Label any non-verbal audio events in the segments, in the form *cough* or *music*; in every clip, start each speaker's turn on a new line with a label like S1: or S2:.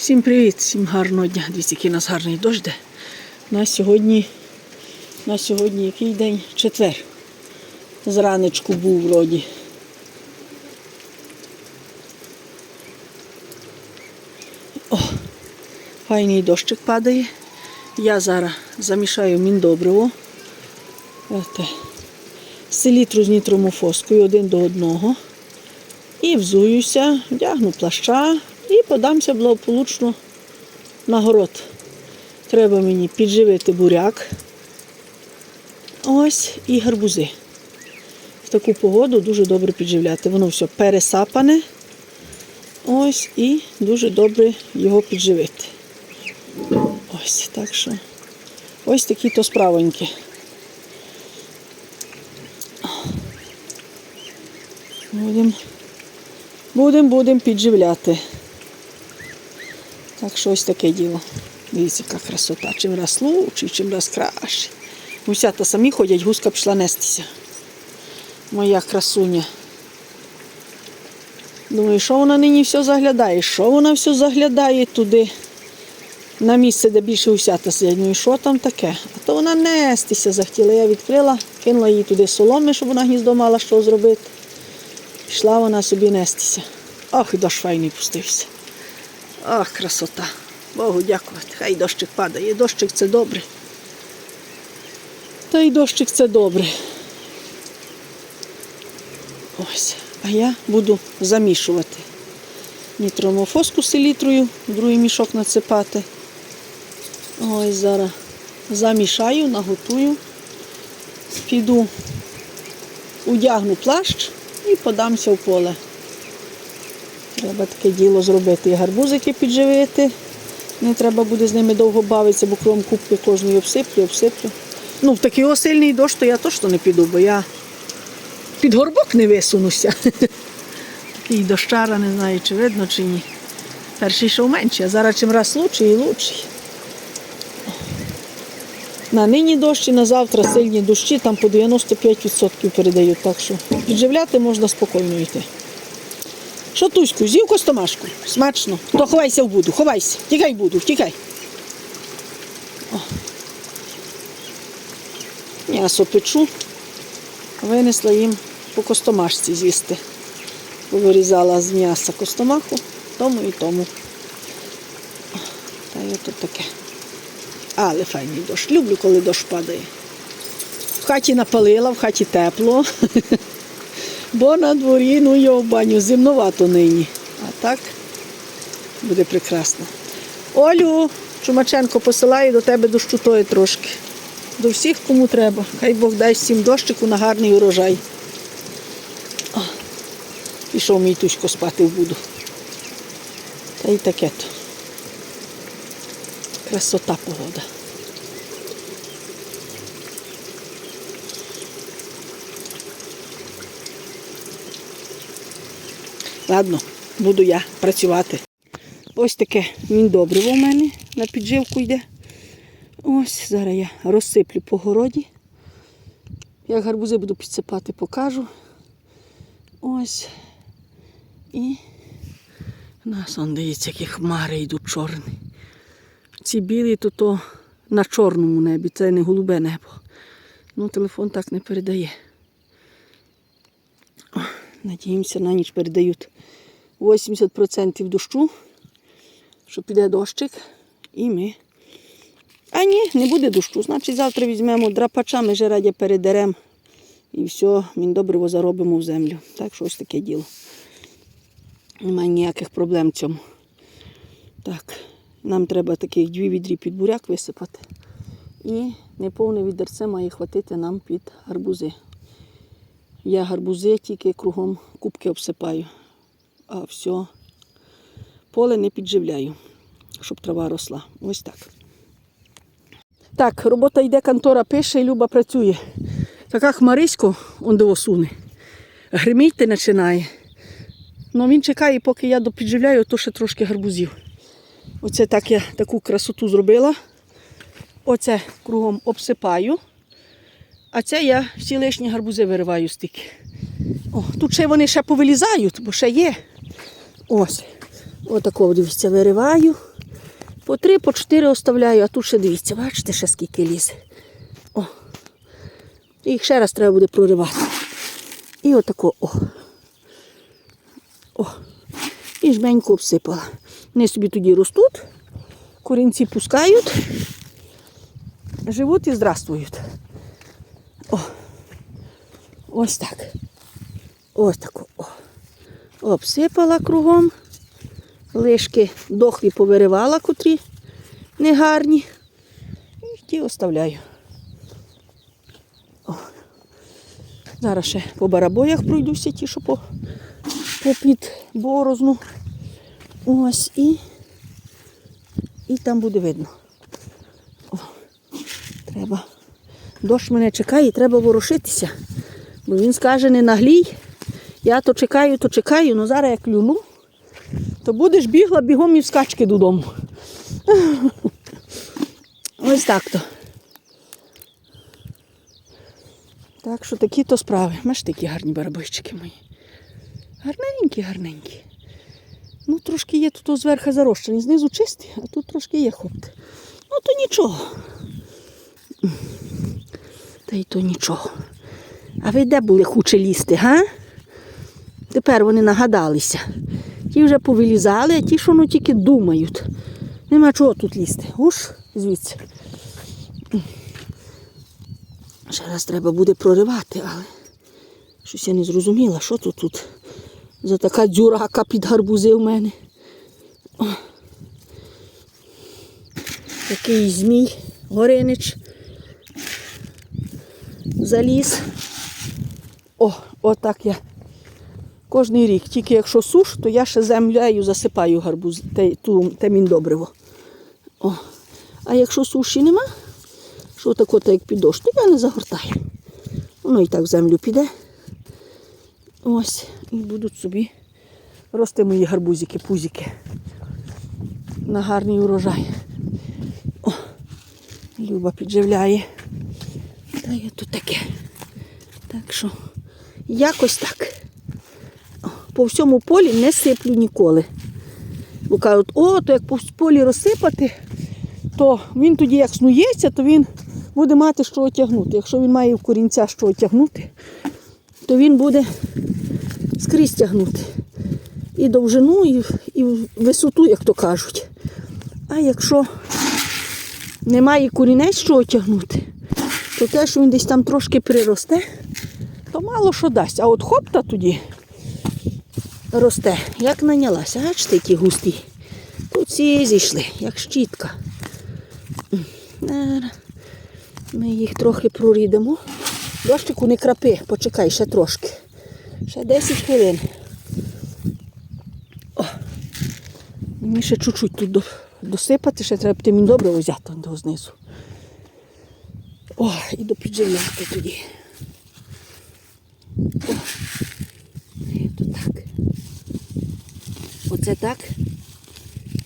S1: Всім привіт, всім гарного дня. Дивіться, який у нас гарний дощ. У сьогодні, у нас сьогодні який день? Четвер. Зранечку був вроді. О, файний дощик падає. Я зараз замішаю міндобриво. Селітру з нітромофоскою один до одного. І взуюся, вдягну плаща і подамся благополучно на город. Треба мені підживити буряк. Ось і гарбузи. В таку погоду дуже добре підживляти. Воно все пересапане. Ось і дуже добре його підживити. Ось так що. Ось такі то справоньки. Будемо будем, будем підживляти. Так що ось таке діло. Дивіться, яка красота. Чим раз лучше, чим раз краще. Гусята самі ходять, гуска пішла нестися. Моя красуня. Думаю, що вона нині все заглядає? Що вона все заглядає туди? На місце, де більше усята сидять. Ну і що там таке? А то вона нестися захотіла. Я відкрила, кинула їй туди соломи, щоб вона гніздо мала що зробити. Пішла вона собі нестися. Ох, і дощ файний пустився. Ах, красота. Богу дякувати. Хай дощик падає. Дощик це добре. Та й дощик це добре. Ось. А я буду замішувати. Нітромофоску селітрою, другий мішок насипати. Ось зараз замішаю, наготую, піду, одягну плащ і подамся в поле. Треба таке діло зробити. І гарбузики підживити. Не треба буде з ними довго бавитися, бо кром кубки кожної обсиплю, обсиплю. Ну, в такий осильний дощ, то я точно не піду, бо я під горбок не висунуся. *laughs* Такий дощара, не знаю, чи видно, чи ні. Перший йшов менший, а зараз чим раз лучший і лучший. На нині дощ і на завтра сильні дощі, там по 95% передають, так що підживляти можна спокійно йти. Що Туську, з'їв костомашку? Смачно. То ховайся в буду, ховайся. Тікай буду, втікай. М'ясо печу. Винесла їм по костомашці з'їсти. Вирізала з м'яса костомаху, тому і тому. Та й ото таке. Але файний дощ. Люблю, коли дощ падає. В хаті напалила, в хаті тепло. *laughs* Бо на дворі, ну його в баню, зимновато нині. А так буде прекрасно. Олю, Чумаченко посилаю до тебе дощу тої трошки. До всіх, кому треба. Хай Бог дасть всім дощику на гарний урожай. Пішов мій тучко спати в буду. Та й таке то. Красота погода. Ладно, буду я працювати. Ось таке міндобриво в мене на підживку йде. Ось, зараз я розсиплю по городі. Як гарбузи буду підсипати, покажу. Ось. І у нас он дивіться, які хмари йдуть чорні. Ці білі, то то на чорному небі, це не голубе небо. Ну, телефон так не передає. Надіємося, на ніч передають 80% дощу, що піде дощик, і ми. А ні, не буде дощу. Значить, завтра візьмемо драпача, ми радя передеремо і все, він добриво заробимо в землю. Так що ось таке діло. Немає ніяких проблем в цьому. Так, нам треба таких дві відрі під буряк висипати. І неповне відерце має хватити нам під гарбузи. Я гарбузи тільки кругом кубки обсипаю, а все поле не підживляю, щоб трава росла. Ось так. Так, робота йде, контора пише, і Люба працює. Така хмарисько, он де осуне. Гриміти починає. Ну він чекає, поки я допідживляю, то ще трошки гарбузів. Оце так я таку красоту зробила. Оце кругом обсипаю. А це я всі лишні гарбузи вириваю стільки. О, тут ще вони ще повилізають, бо ще є. Ось. Отако, дивіться, вириваю. По три, по чотири оставляю, а тут ще дивіться, бачите, ще скільки лізе. О. Їх ще раз треба буде проривати. І отако, о. О. І жменьку обсипала. Вони собі тоді ростуть, корінці пускають, живуть і здравствують. О. Ось так. Ось так. О. Обсипала кругом. Лишки дохлі повиривала, котрі негарні. І ті оставляю. О. Зараз ще по барабоях пройдуся, ті, що по, по під борозну. Ось і, і там буде видно. О, треба. Дощ мене чекає, треба ворушитися. Бо він скаже, не наглій. Я то чекаю, то чекаю, але зараз я клюну, то будеш бігла бігом і в скачки додому. *laughs* Ось так то. Так що такі то справи. Маєш такі гарні барабойчики мої. Гарненькі, гарненькі. Ну, трошки є тут зверху зарощені, знизу чисті, а тут трошки є хопти. Ну, то нічого. Та й то нічого. А ви де були хоче лізти, га? Тепер вони нагадалися. Ті вже повилізали, а ті, що ну тільки думають. Нема чого тут лізти. Уж звідси. Ще раз треба буде проривати, але щось я не зрозуміла, що тут тут за така дзюрака під гарбузи в мене. О. Такий змій, горинич. Заліз. О, отак я. Кожний рік. Тільки якщо суш, то я ще землею засипаю гарбуз, те, ту, те міндобриво. О. А якщо суші нема, що тако, так як під дощ, то я не загортаю. Воно і так в землю піде. Ось, і будуть собі рости мої гарбузики, пузики. На гарний урожай. О, Люба підживляє. Та я тут таке. Так що, якось так. По всьому полі не сиплю ніколи. Бо кажуть, о, то як по полі розсипати, то він тоді як снується, то він буде мати що отягнути. Якщо він має в корінця що отягнути, то він буде скрізь тягнути. І довжину, і, і висоту, як то кажуть. А якщо немає корінець що отягнути, то те, що він десь там трошки приросте, то мало що дасть. А от хопта тоді росте, як нанялася. Бачите, які густі. Тут всі зійшли, як щітка. Ми їх трохи прорідемо. Дощику не крапи, почекай ще трошки. Ще 10 хвилин. О, мені ще чуть-чуть тут досипати, ще треба тим добре взяти до знизу. О, і допідживляти тоді. О, і то так. Оце так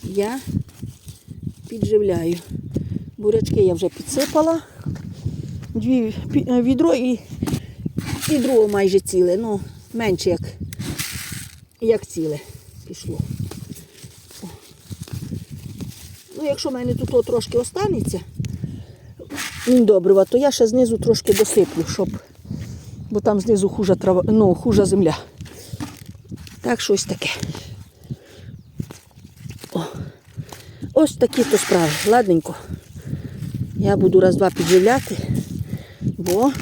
S1: я підживляю. Бурячки я вже підсипала. Дві е, відро і, друге майже ціле. Ну, менше як, як ціле пішло. О. Ну, якщо в мене тут трошки останеться, добрива, то я ще знизу трошки досиплю, щоб, бо там знизу хужа трава, ну, хужа земля. Так, щось таке. О. Ось такі то справи. Ладненько. Я буду раз-два підживляти, бо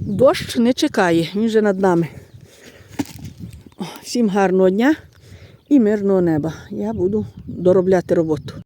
S1: дощ не чекає, він вже над нами. Всім гарного дня і мирного неба. Я буду доробляти роботу.